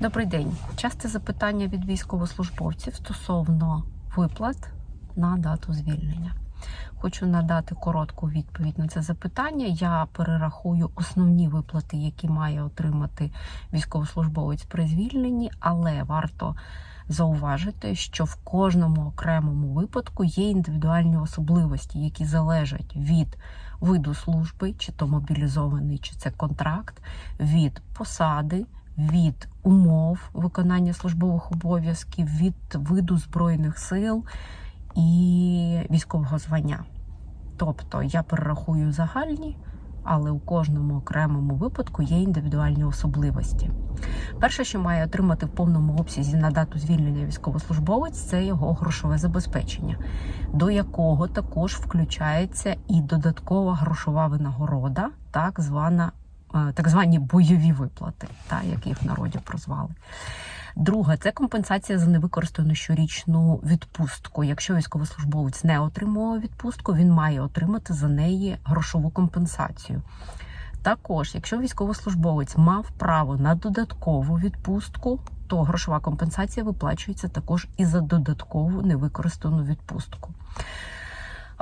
Добрий день. Часте запитання від військовослужбовців стосовно виплат на дату звільнення. Хочу надати коротку відповідь на це запитання. Я перерахую основні виплати, які має отримати військовослужбовець при звільненні, але варто зауважити, що в кожному окремому випадку є індивідуальні особливості, які залежать від виду служби, чи то мобілізований, чи це контракт, від посади від умов виконання службових обов'язків, від виду збройних сил і військового звання. Тобто я перерахую загальні, але у кожному окремому випадку є індивідуальні особливості. Перше, що має отримати в повному обсязі на дату звільнення військовослужбовець, це його грошове забезпечення, до якого також включається і додаткова грошова винагорода, так звана так звані бойові виплати, та, як їх в народі прозвали. Друге, це компенсація за невикористану щорічну відпустку. Якщо військовослужбовець не отримував відпустку, він має отримати за неї грошову компенсацію. Також, якщо військовослужбовець мав право на додаткову відпустку, то грошова компенсація виплачується також і за додаткову невикористану відпустку.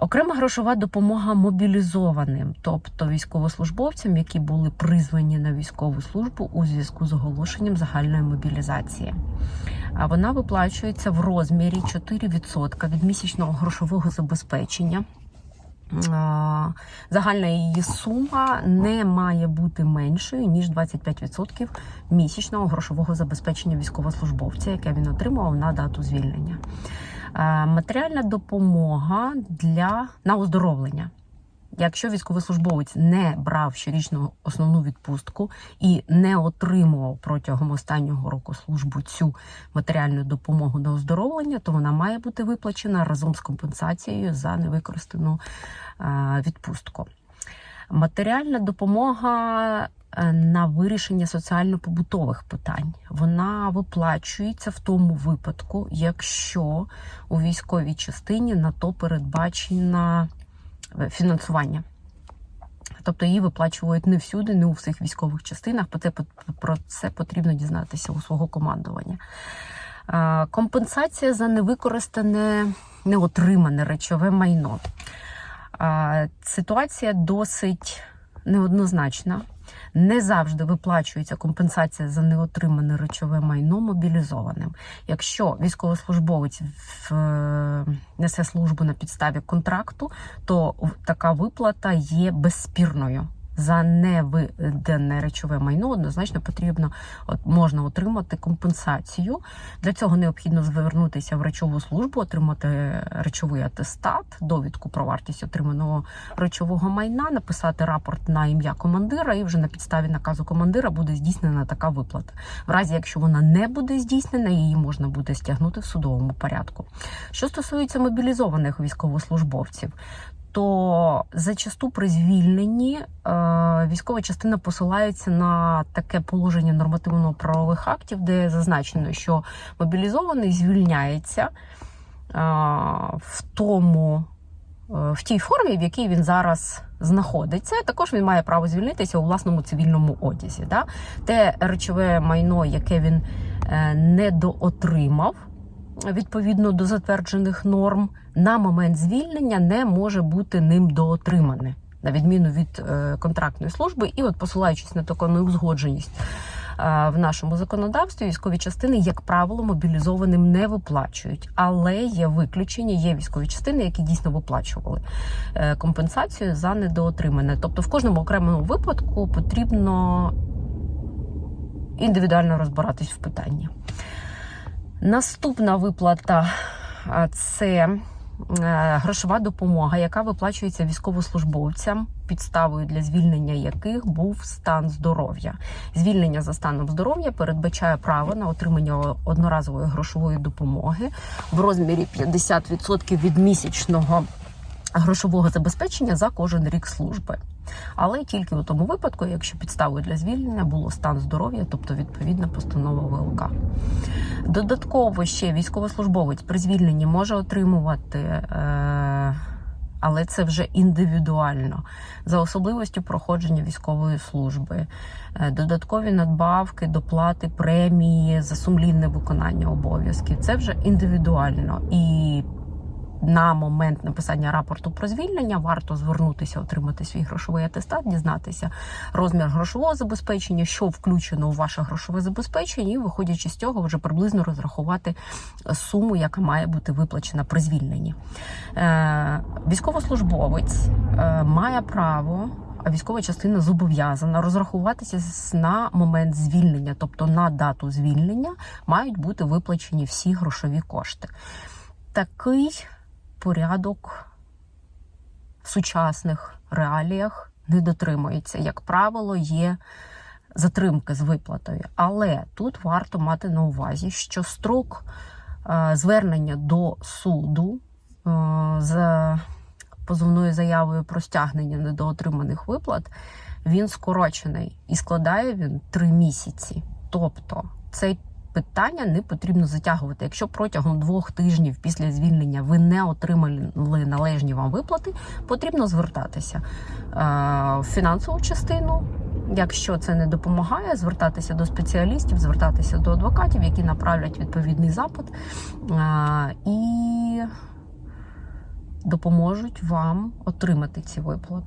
Окрема грошова допомога мобілізованим, тобто військовослужбовцям, які були призвані на військову службу у зв'язку з оголошенням загальної мобілізації. А вона виплачується в розмірі 4% від місячного грошового забезпечення. Загальна її сума не має бути меншою ніж 25% місячного грошового забезпечення військовослужбовця, яке він отримував на дату звільнення. А, Матеріальна допомога для на оздоровлення. Якщо військовослужбовець не брав щорічну основну відпустку і не отримував протягом останнього року службу цю матеріальну допомогу на оздоровлення, то вона має бути виплачена разом з компенсацією за невикористану е, відпустку. Матеріальна допомога е, на вирішення соціально-побутових питань вона виплачується в тому випадку, якщо у військовій частині на то передбачена фінансування. Тобто її виплачують не всюди, не у всіх військових частинах. Про це потрібно дізнатися у свого командування. Компенсація за невикористане, неотримане речове майно. Ситуація досить неоднозначна. Не завжди виплачується компенсація за неотримане речове майно мобілізованим. Якщо військовослужбовець в, несе службу на підставі контракту, то така виплата є безспірною. За невидане речове майно однозначно потрібно от, можна отримати компенсацію. Для цього необхідно звернутися в речову службу, отримати речовий атестат, довідку про вартість отриманого речового майна, написати рапорт на ім'я командира, і вже на підставі наказу командира буде здійснена така виплата. В разі, якщо вона не буде здійснена, її можна буде стягнути в судовому порядку. Що стосується мобілізованих військовослужбовців, то зачасту при звільненні е, військова частина посилається на таке положення нормативно-правових актів, де зазначено, що мобілізований звільняється е, в тому. е, В тій формі, в якій він зараз знаходиться, також він має право звільнитися у власному цивільному одязі. Да? Те речове майно, яке він недоотримав, відповідно до затверджених норм, на момент звільнення не може бути ним доотримане, на відміну від е, контрактної служби. І, от, посилаючись на таку неузгодженість е, в нашому законодавстві, військові частини, як правило, мобілізованим не виплачують, але є виключення, є військові частини, які дійсно виплачували е, компенсацію за недоотримане. Тобто, в кожному окремому випадку потрібно індивідуально розбиратись в питанні. Наступна виплата це е, грошова допомога, яка виплачується військовослужбовцям, підставою для звільнення яких був стан здоров'я. Звільнення за станом здоров'я передбачає право на отримання одноразової грошової допомоги в розмірі 50% від місячного грошового забезпечення за кожен рік служби. Але тільки у тому випадку, якщо підставою для звільнення було стан здоров'я, тобто відповідна постанова ВЛК. Додатково ще військовослужбовець при звільненні може отримувати е, але це вже індивідуально за особливістю проходження військової служби, е, додаткові надбавки, доплати, премії за сумлінне виконання обов'язків. Це вже індивідуально і. На момент написання рапорту про звільнення варто звернутися, отримати свій грошовий атестат, дізнатися розмір грошового забезпечення, що включено у ваше грошове забезпечення, і виходячи з цього, вже приблизно розрахувати суму, яка має бути виплачена при звільненні. Е, Військовослужбовець е, має право. А військова частина зобов'язана розрахуватися на момент звільнення, тобто на дату звільнення мають бути виплачені всі грошові кошти. Такий порядок в сучасних реаліях не дотримується. Як правило, є затримки з виплатою. Але тут варто мати на увазі, що строк е, звернення до суду е, за позовною заявою про стягнення недоотриманих виплат він скорочений і складає він три місяці. Тобто цей питання не потрібно затягувати. Якщо протягом двох тижнів після звільнення ви не отримали належні вам виплати, потрібно звертатися е, в фінансову частину. Якщо це не допомагає, звертатися до спеціалістів, звертатися до адвокатів, які направлять відповідний запит е, і допоможуть вам отримати ці виплати.